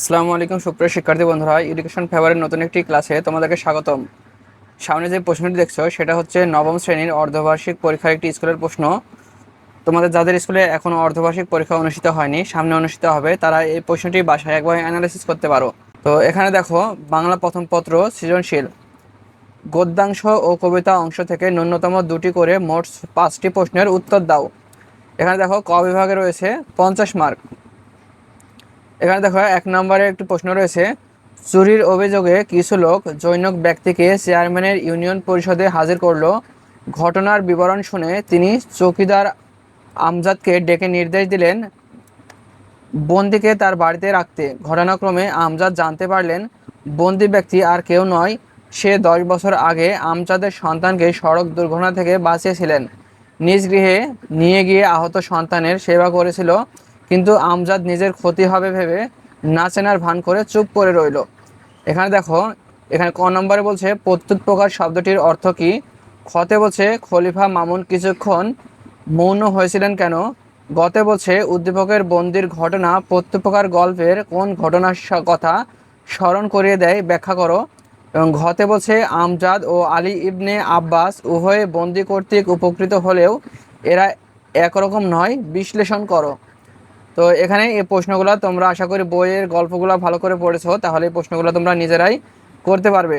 আসসালামু আলাইকুম সুপ্রিয় শিক্ষার্থী বন্ধুরা এডুকেশন ফেভারের নতুন একটি ক্লাসে তোমাদেরকে স্বাগতম। সামনে যে প্রশ্নটি দেখছ, সেটা হচ্ছে নবম শ্রেণির অর্ধবার্ষিক পরীক্ষার একটি স্কুলের প্রশ্ন। তোমাদের যাদের স্কুলে এখনও অর্ধবার্ষিক পরীক্ষা অনুষ্ঠিত হয়নি, সামনে অনুষ্ঠিত হবে, তারা এই প্রশ্নটি বাসায় একবার অ্যানালাইসিস করতে পারো। তো এখানে দেখো, বাংলা প্রথম পত্র সৃজনশীল। গদ্যাংশ ও কবিতা অংশ থেকে ন্যূনতম দুটি করে মোট পাঁচটি প্রশ্নের উত্তর দাও। এখানে দেখো, ক বিভাগে রয়েছে পঞ্চাশ মার্ক। এখানে দেখো, এক নম্বরে একটি প্রশ্ন রয়েছে। চুরির অভিযোগে কিছু লোক জৈনক ব্যক্তিকে চেয়ারম্যানের ইউনিয়ন পরিষদে হাজির করল। ঘটনার বিবরণ শুনে তিনি চৌকিদার আমজাদকে ডেকে নির্দেশ দিলেন বন্দিকে তার বাড়িতে রাখতে। ঘটনাক্রমে আমজাদ জানতে পারলেন, বন্দি ব্যক্তি আর কেউ নয়। সে দশ বছর আগে আমজাদের সন্তানকে সড়ক দুর্ঘটনা থেকে বাঁচিয়েছিলেন। নিজ গৃহে নিয়ে গিয়ে আহত সন্তানের সেবা করেছিল। কিন্তু আমজাদ নিজের ক্ষতি হবে ভেবে না চেনার ভান করে চুপ করে রইল। এখানে দেখো, এখানে ক নম্বরে বলছে, প্রত্যুত প্রকার শব্দটির অর্থ কি? খতে বলছে, খলিফা মামুন কিছুক্ষণ মৌন হয়েছিলেন কেন? গতে বলছে, উদ্দীপকের বন্দির ঘটনা প্রত্যুপকার গল্পের কোন ঘটনার কথা স্মরণ করিয়ে দেয়, ব্যাখ্যা করো। এবং ঘতে বলছে, আমজাদ ও আলী ইবনে আব্বাস উভয়ে বন্দি কর্তৃক উপকৃত হলেও এরা একরকম নয়, বিশ্লেষণ করো। তো এখানে এই প্রশ্নগুলো তোমরা আশা করি বইয়ের গল্পগুলো ভালো করে পড়েছো, তাহলে এই প্রশ্নগুলো তোমরা নিজেরাই করতে পারবে।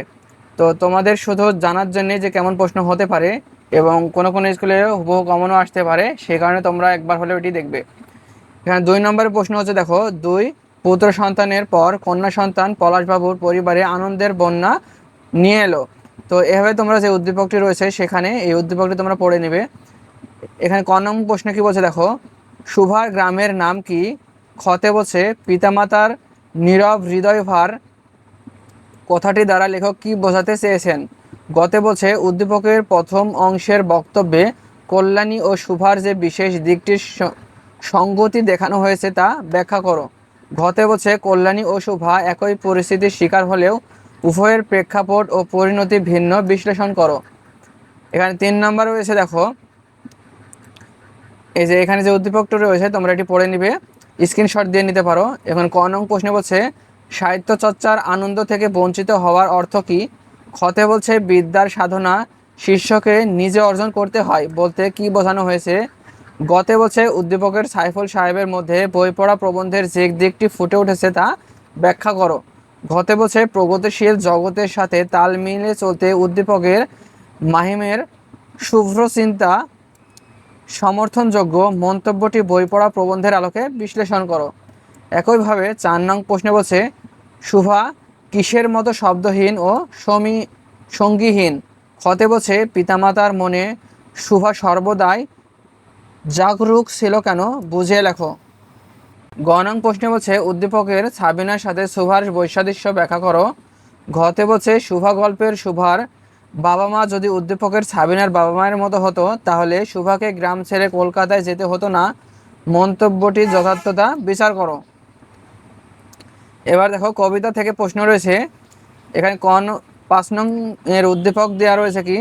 তো তোমাদের শুধু জানার জন্যে যে কেমন প্রশ্ন হতে পারে এবং কোনো কোনো স্কুলে হুবহু কমনও আসতে পারে সেই কারণে তোমরা একবার হলেও এটি দেখবে। এখানে দুই নম্বরের প্রশ্ন হচ্ছে, দেখো, দুই পুত্র সন্তানের পর কন্যা সন্তান পলাশবাবুর পরিবারে আনন্দের বন্যা নিয়ে এলো। তো এভাবে তোমরা যে উদ্দীপকটি রয়েছে, সেখানে এই উদ্দীপকটি তোমরা পড়ে নেবে। এখানে ক নং প্রশ্ন কী বলছে, দেখো সুভার গ্রামের নাম কি? খতে বলছে পিতামাতার নীরব হৃদয় ভার কথাটি দ্বারা লেখক কি বোঝাতে চেয়েছেন? গতে বলছে উদ্দীপকের প্রথম অংশের বক্তব্যে কল্যাণী ও শুভার যে বিশেষ দিকটির স- সঙ্গতি দেখানো হয়েছে তা ব্যাখ্যা করো। ঘতে বলছে কল্যাণী ও শুভা একই পরিস্থিতির শিকার হলেও উভয়ের প্রেক্ষাপট ও পরিণতি ভিন্ন বিশ্লেষণ করো। এখানে তিন নম্বর রয়েছে দেখো। এই যে এখানে যে উদ্দীপকটা রয়েছে, তোমরা এটি পড়ে নিবে। স্ক্রিনশট দিয়ে নিতে পারো। এখন ক নং প্রশ্নে বলছে সাহিত্য চর্চার আনন্দ থেকে বঞ্চিত হওয়ার অর্থ কি? খতে বলছে, বিদ্যার সাধনা শীর্ষকে নিজে অর্জন করতে হয় বলতে কি বোঝানো হয়েছে? গতে বলছে, উদ্দীপকের সাইফুল সাহেবের মধ্যে বই পড়া প্রবন্ধের যে দিকটি ফুটে উঠেছে তা ব্যাখ্যা করো। ঘতে বলছে, প্রগতিশীল জগতের সাথে তাল মিলে চলতে উদ্দীপকের মাহিমের শুভ্র চিন্তা সমর্থনযোগ্য মন্তব্যটি বই পড়া প্রবন্ধের আলোকে বিশ্লেষণ করো। একইভাবে চার নং প্রশ্নে বলছে, শুভা, কিসের মতো শব্দহীন ও সমী সঙ্গীহীন? খতে বলছে, পিতামাতার মনে শুভা সর্বদাই জাগরুক ছিল কেন বুঝিয়ে লেখো। গ নং প্রশ্নে বলছে, উদ্দীপকের সাবিনার সাথে শুভার বৈসাদৃশ্য ব্যাখ্যা করো। ঘতে বলছে, শুভা গল্পের শুভার বাবা মা যদি উদ্দীপকের সাবিনার বাবা মায়ের মতো হতো, তাহলে শুভাকে গ্রাম ছেড়ে কলকাতায় যেতে হতো না। মন্তব্যটির যথার্থতা বিচার করো। এবার দেখো, কবিতা থেকে প্রশ্ন রয়েছে, এখানে কন, পাঁচ নং এর উদ্দীপক দেওয়া রয়েছে কি,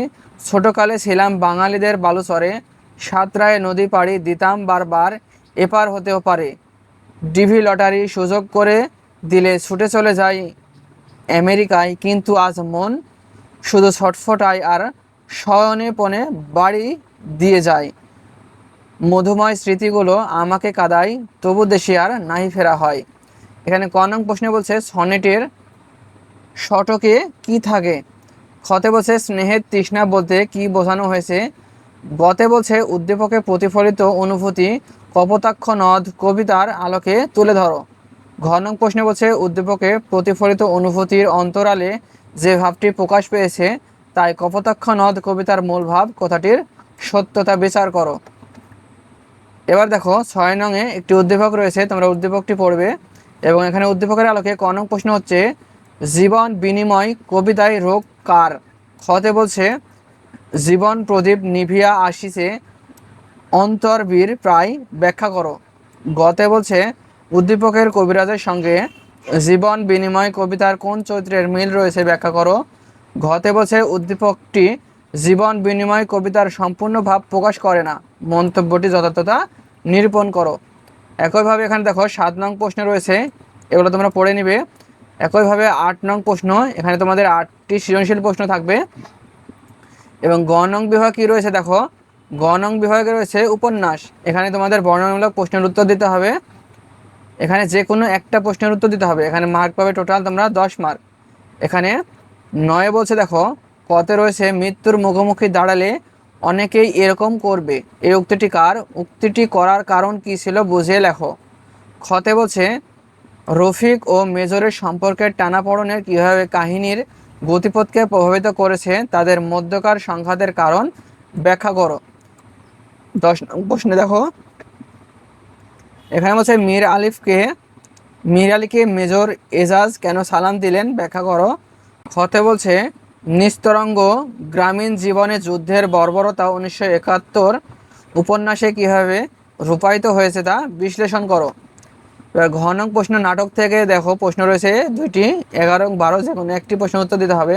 ছোটকালে ছিলাম বাঙালিদের বালুচরে সাতরায় নদী পাড়ি দিতাম বারবার, এপার হতেও পারে। ডিভি লটারি সুযোগ করে দিলে ছুটে চলে যাই আমেরিকায়, কিন্তু আজ মন শুধু ছটফটায় আর শয়নে পনে বাড়ি দিয়ে যায়। মধুময় স্মৃতিগুলো আমাকে কাদায়, তবু দেশে আর নাই ফেরা হয়। এখানে ক নং প্রশ্নে বলছে, সনেটের শটকে কি থাকে? ক্ষতে বলছে, স্নেহের তৃষ্ণা বলতে কি বোঝানো হয়েছে? গতে বলছে, উদ্দীপকে প্রতিফলিত অনুভূতি, কপোতাক্ষ নদ, কবিতার আলোকে তুলে ধরো। ঘ নং প্রশ্নে বলছে, উদ্দীপকে প্রতিফলিত অনুভূতির অন্তরালে যে ভাবটি প্রকাশ পেয়েছে, তাই কপোতাক্ষ নদ কবিতার মূল ভাব কথাটির সত্যতা বিচার করো। এবার দেখো, ছয় নংয়ে একটি উদ্দীপক রয়েছে, তোমরা উদ্দীপকটি পড়বে। এবং এখানে উদ্দীপকের আলোকে ক নং প্রশ্ন হচ্ছে, জীবন বিনিময় কবিতায় রোগ কার? খতে বলছে, জীবন প্রদীপ নিভিয়া আসিছে, অন্তর্বীর প্রায় ব্যাখ্যা করো। গতে বলছে, উদ্দীপকের কবিরাজের সঙ্গে জীবন বিনিময় কবিতার কোন চরিত্রের মিল রয়েছে ব্যাখ্যা করো। ঘতে বসে উদ্দীপকটি জীবন বিনিময় কবিতার সম্পূর্ণ ভাব প্রকাশ করে না। মন্তব্যটি যথার্থতা নিরূপণ করো। একইভাবে এখানে দেখো, সাত নং প্রশ্ন রয়েছে, এগুলো তোমরা পড়ে নিবে। একইভাবে আট নং প্রশ্ন, এখানে তোমাদের আটটি সৃজনশীল প্রশ্ন থাকবে। এবং গ নং বিভাগ কী রয়েছে দেখো, গ নং বিভাগে রয়েছে উপন্যাস। এখানে তোমাদের বর্ণনামূলক প্রশ্নের উত্তর দিতে হবে। এখানে যে কোনো একটা প্রশ্নের উত্তর দিতে হবে। এখানে মার্ক পাবে টোটাল তোমরা দশ মার্ক এখানে নয় বলছে, দেখো কতে রয়েছে মৃত্যুর মুখোমুখি দাঁড়ালে অনেকেই এরকম করবে। এই উক্তিটি কার? উক্তিটি করার কারণ কি ছিল বুঝিয়ে লেখো। খতে বলছে, রফিক ও মেজরের সম্পর্কের টানাপড়নের কীভাবে কাহিনীর গতিপথকে প্রভাবিত করেছে তাদের মধ্যকার সংঘাতের কারণ ব্যাখ্যা করো। দশ প্রশ্নে দেখো এখানে বলছে মীর আলিফকে, মীর আলীকে মেজর এজাজ কেন সালাম দিলেন? ব্যাখ্যা করো। খতে বলছে, নিস্তরঙ্গ গ্রামীণ জীবনে যুদ্ধের বর্বরতা উনিশশো একাত্তর উপন্যাসে কীভাবে রূপায়িত হয়েছে তা বিশ্লেষণ করো। এবার ঘ প্রশ্ন নাটক থেকে দেখো, প্রশ্ন রয়েছে দুইটি, এগারো, বারো, যে কোনো একটি প্রশ্ন উত্তর দিতে হবে।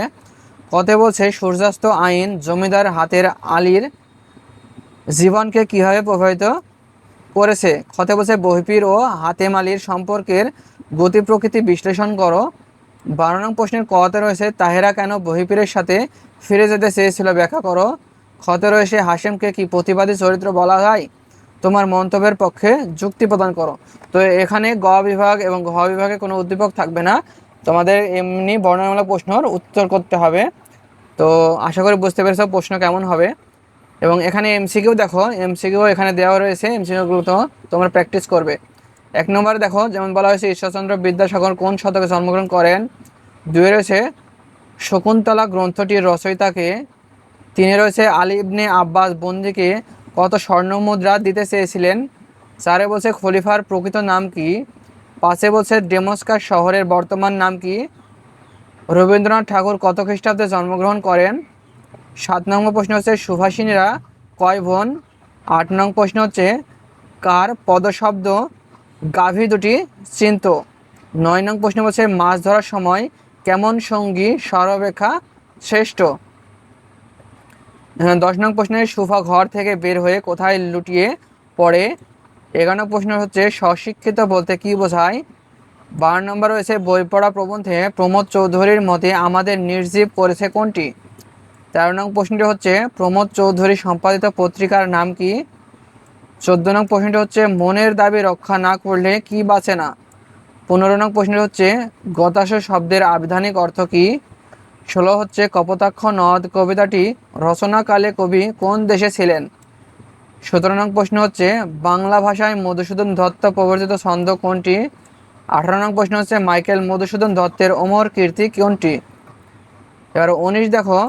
কতে বলছে, সূর্যাস্ত আইন জমিদার হাতের আলীর জীবনকে কীভাবে প্রভাবিত করেছে। খতে বসে বহিপির ও হাতেম আলীর সম্পর্কের গতি প্রকৃতি বিশ্লেষণ করো। বারো নং প্রশ্নের কতে রয়েছে, তাহেরা কেন বহিপীরের সাথে ফিরে যেতে চেয়েছিল ব্যাখ্যা করো। খতে রয়েছে হাসেমকে কি প্রতিবাদী চরিত্র বলা হয়? তোমার মন্তব্যের পক্ষে যুক্তি প্রদান করো। তো এখানে গ বিভাগ এবং ঘ বিভাগে কোনো উদ্দীপক থাকবে না। তোমাদের এমনি বর্ণনামূলক প্রশ্নর উত্তর করতে হবে। তো আশা করি বুঝতে পেরেছ প্রশ্ন কেমন হবে। এবং এখানে এমসিকিউ দেখো এমসিকিউ এখানে দেওয়া রয়েছে এমসিকিউগুলো তো তোমরা প্র্যাকটিস করবে। এক নম্বরে দেখো, যেমন বলা হয়েছে, ঈশ্বরচন্দ্র বিদ্যাসাগর কোন শতকে জন্মগ্রহণ করেন? দুয়ে রয়েছে, শকুন্তলা গ্রন্থটির রচয়িতাকে। তিনি রয়েছে, আলী ইবনে আব্বাস বন্দিকে কত স্বর্ণ মুদ্রা দিতে চেয়েছিলেন? চারে বলছে, খলিফার প্রকৃত নাম কি? পাঁচে বলছে, ডেমস্কার শহরের বর্তমান নাম কি? রবীন্দ্রনাথ ঠাকুর কত খ্রিস্টাব্দে জন্মগ্রহণ করেন? সাত নম্বর প্রশ্ন হচ্ছে সুভাষিনীরা কয় বোন? আট নং প্রশ্ন হচ্ছে কার পদশব্দ গাভী দুটি চিন্ত? নয় নং প্রশ্ন হচ্ছে মাছ ধরার সময় কেমন সঙ্গী সর্বাপেক্ষা শ্রেষ্ঠ? হ্যাঁ, দশ নং প্রশ্নে সুফা ঘর থেকে বের হয়ে কোথায় লুটিয়ে পড়ে? এগারো প্রশ্ন হচ্ছে স্বশিক্ষিত বলতে কি বোঝায়? বারো নম্বর রয়েছে বই পড়া প্রবন্ধে প্রমোদ চৌধুরীর মতে আমাদের নির্জীব করেছে কোনটি? তেরো নং প্রশ্নটি হচ্ছে, প্রমোদ চৌধুরী সম্পাদিত পত্রিকার নাম কি? চোদ্দ নং প্রশ্নটি হচ্ছে, মনের দাবি রক্ষা না করলে কি বাঁচে না? পনেরো নং প্রশ্নটি হচ্ছে গতাশ শব্দের আবিধানিক অর্থ কি? ষোলো হচ্ছে, কপোতাক্ষ নদ কবিতাটি রচনাকালে কবি কোন দেশে ছিলেন? সতেরো নং প্রশ্ন হচ্ছে, বাংলা ভাষায় মধুসূদন দত্ত প্রবর্তিত ছন্দ কোনটি? আঠারো নং প্রশ্ন হচ্ছে, মাইকেল মধুসূদন দত্তের অমর কীর্তি কোনটি? এবার উনিশ দেখো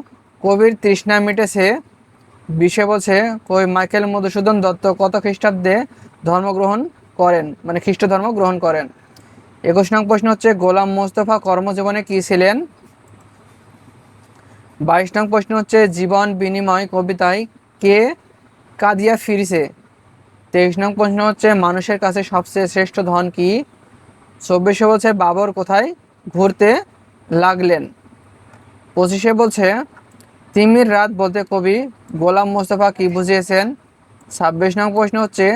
কবির তৃষ্ণা মিটেছে বিশে বলছে কবি মাইকেল মধুসূদন দত্ত কত খ্রিস্টাব্দে ধর্মগ্রহণ করেন? মানে খ্রিস্ট ধর্ম গ্রহণ করেন। একুশ নং প্রশ্ন হচ্ছে, গোলাম মোস্তফা কর্মজীবনে কী ছিলেন? বাইশ নং প্রশ্ন হচ্ছে, জীবন বিনিময় কবিতায় কে কাঁদিয়া ফিরিছে? তেইশ নং প্রশ্ন হচ্ছে, মানুষের কাছে সবচেয়ে শ্রেষ্ঠ ধন কি? চব্বিশে বলছে, বাবর কোথায় ঘুরতে লাগলেন? পঁচিশে বলছে তিমির রাত বলতে কবি গোলাম মোস্তফা কি বুঝিয়েছেন? ছাব্বিশ নং প্রশ্ন হচ্ছে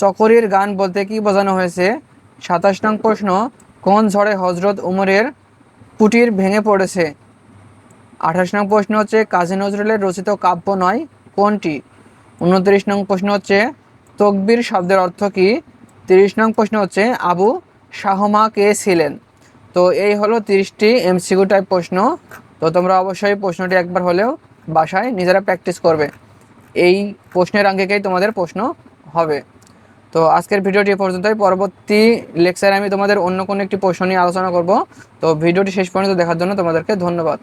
সকরির গান বলতে কি বোঝানো হয়েছে? সাতাশ নং প্রশ্ন, কোন ঝড়ে হজরত উমরের কুটির ভেঙে পড়েছে? আঠাশ নং প্রশ্ন হচ্ছে, কাজী নজরুলের রচিত কাব্য নয়, কোনটি? উনত্রিশ নং প্রশ্ন হচ্ছে, তকবির শব্দের অর্থ কি? তিরিশ নং প্রশ্ন হচ্ছে, আবু শাহমা কে ছিলেন? তো এই হলো তিরিশটি এমসিকিউ টাইপ প্রশ্ন। তো তোমরা অবশ্যই প্রশ্নটি একবার হলেও বাসায় নিজেরা প্র্যাকটিস করবে। এই প্রশ্নের আঙ্গিকেই তোমাদের প্রশ্ন হবে। তো আজকের ভিডিওটি পর্যন্তই। পরবর্তী লেকচারে আমি তোমাদের অন্য কোনো একটি প্রশ্ন নিয়ে আলোচনা করব। তো ভিডিওটি শেষ পর্যন্ত দেখার জন্য তোমাদেরকে ধন্যবাদ।